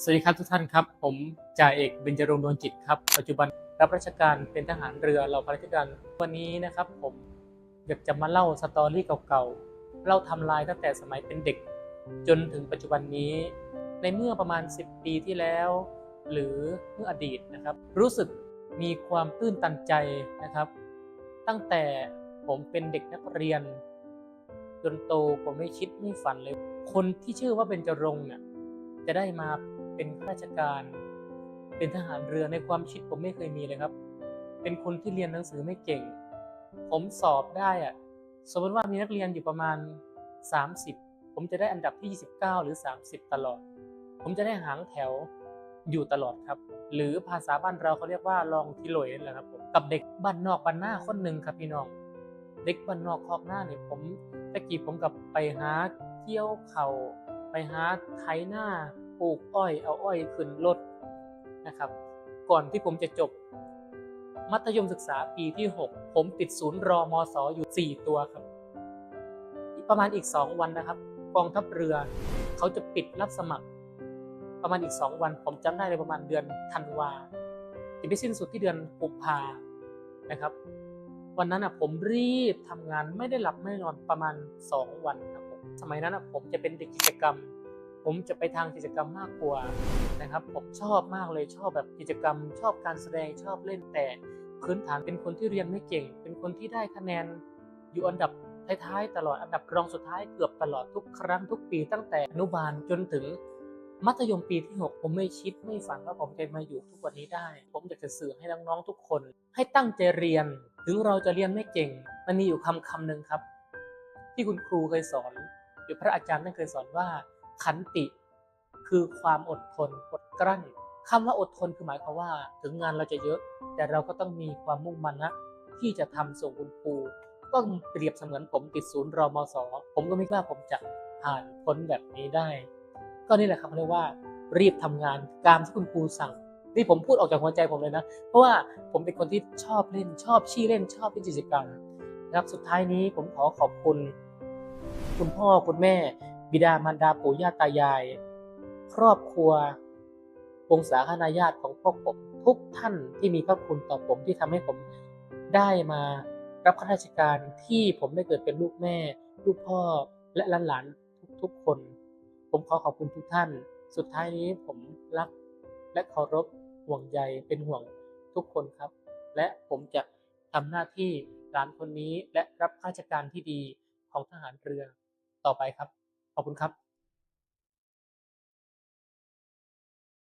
สวัสดีครับทุกท่านครับ ผมจ่าเอกเบญจรงดวงจิตครับ ปัจจุบันรับราชการเป็นทหารเรือเราพราชการวันนี้นะครับ ผมอยากจะมาเล่าสตอรี่เก่าๆเล่าทำลายตั้งแต่สมัยเป็นเด็ก จนถึงปัจจุบันนี้ ในเมื่อประมาณ 10 ปีที่แล้ว หรือเมื่ออดีตนะครับ รู้สึกมีความตื้นตันใจนะครับ ตั้งแต่ผมเป็นเด็กนักเรียน จนโตผมไม่คิดไม่ฝันเลย คนที่ชื่อว่าเบญจรงเนี่ยจะได้มา เป็นข้าราชการ เป็นทหารเรือในความคิดผมไม่เคยมีเลยครับ เป็นคนที่เรียนหนังสือไม่เก่ง ผมสอบได้อะสมมติว่ามีนักเรียนอยู่ประมาณ 30 ผมจะได้อันดับที่ 29 หรือ 30 ตลอด ผมจะได้หางแถวอยู่ตลอดครับ หรือภาษาบ้านเราเขาเรียกว่าลองทิโลยนั่นแหละครับผมกับเด็กบ้านนอกบ้านหน้าคนหนึ่งครับพี่น้องเด็กบ้านนอกคอกหน้าเนี่ยผมตะกี้ผมกับไปหาเกี่ยวเขาไปหาไถหน้า ลูกอ้อย เอาอ้อยขึ้นรถนะครับ ก่อนที่ผมจะจบ มัธยมศึกษาปีที่ 6 ผมติดศูนย์รอมศอยู่ 4 ตัวครับ ประมาณอีก 2 วันนะครับกองทัพเรือเขาจะปิดรับสมัคร ประมาณอีก 2 วัน ผมจำได้เลยประมาณเดือนธันวาจะไปสิ้นสุดที่เดือนกุมภานะครับ วันนั้นอะผมรีบทำงานไม่ได้หลับไม่นอนประมาณ 2 วันครับผมสมัยนั้นอะผมจะเป็นเด็กกิจกรรม ผมจะไปทางกิจกรรมมากกว่านะครับผมชอบมากเลยชอบแบบกิจกรรม ชอบการแสดงชอบเล่นแต่พื้นฐานเป็นคนที่เรียนไม่เก่ง เป็นคนที่ได้คะแนนอยู่อันดับท้ายๆตลอดอันดับรองสุดท้ายเกือบตลอดทุกครั้งทุกปีตั้งแต่อนุบาลจนถึงมัธยมปีที่ 6 ผมไม่คิดไม่ฝันว่าผมจะมาอยู่ทุกวันนี้ได้ ผมอยากจะสื่อให้น้องๆทุกคน ให้ตั้งใจเรียน ถึงเราจะเรียนไม่เก่ง มันมีอยู่คำคำหนึ่งครับ ที่คุณครูเคยสอน หรือพระอาจารย์ท่านเคยสอนว่า ขันติ คือความอดทนอดกลั้นคำว่าอดทนคือหมายความว่า ถึงงานเราจะเยอะ แต่เราก็ต้องมีความมุ่งมั่นนะที่จะทำส่งคุณครูก็เปรียบเสมือนผมติดศูนย์รอมศผมก็ไม่กล้าผมจะผ่านพ้นแบบนี้ได้ ก็นี่แหละครับเขาเรียกว่า รีบทำงานตามที่คุณครูสั่งนี่ผมพูดออกจากหัวใจผมเลยนะ เพราะว่าผมเป็นคนที่ชอบเล่นชอบชี้เล่นชอบเล่นกิจกรรมนะครับสุดท้ายนี้ผมขอขอบคุณ คุณพ่อคุณแม่ บิดามารดาปู่ย่าตายาย ครอบครัววงศาคณาญาติของพวกผมทุกท่านที่มีพระคุณต่อผมที่ทำให้ผมได้มารับข้าราชการที่ผมได้เกิดเป็นลูกแม่ ลูกพ่อและหลานๆทุกๆคน ผมขอขอบคุณทุกท่าน สุดท้ายนี้ผมรักและเคารพห่วงใยเป็นห่วงทุกคนครับ และผมจะทำหน้าที่หลานคนนี้และรับข้าราชการที่ดีของทหารเรือต่อไปครับ ครับ